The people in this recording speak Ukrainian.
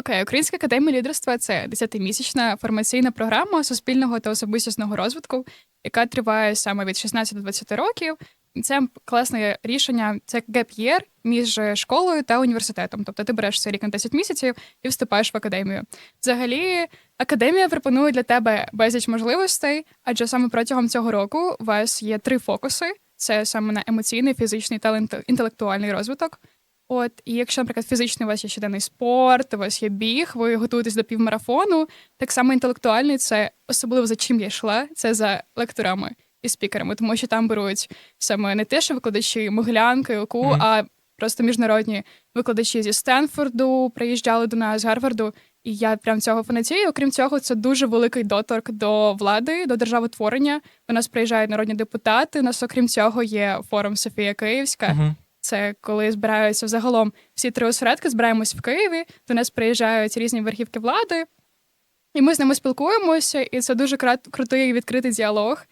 Окей, Українська академія лідерства це 10-місячна формаційна програма суспільного та особистісного розвитку, яка триває саме від 16 до 20 років. Це класне рішення, це геп-єр між школою та університетом. Тобто ти береш цей рік на 10 місяців і вступаєш в академію. Взагалі, академія пропонує для тебе безліч можливостей, адже саме протягом цього року у вас є три фокуси: це саме на емоційний, фізичний та інтелектуальний розвиток. От, і якщо, наприклад, фізичний у вас є щоденний спорт, у вас є біг, ви готуєтесь до півмарафону, так само інтелектуальний це особливо за чим я йшла, це за лекторами і спікерами, тому що там беруть саме не те, що викладачі Могилянки, ОКУ, Мгм. а просто міжнародні викладачі зі Стенфорду приїжджали до нас з Гарварду. І я прям цього фанатію. Окрім цього, це дуже великий доторк до влади, до державотворення. До нас приїжджають народні депутати. У нас, окрім цього, є форум Софія Київська. Мгм. Це коли збираються загалом всі три осередки, збираємось в Києві. До нас приїжджають різні верхівки влади, і ми з ними спілкуємося, і це дуже крутий відкритий діалог.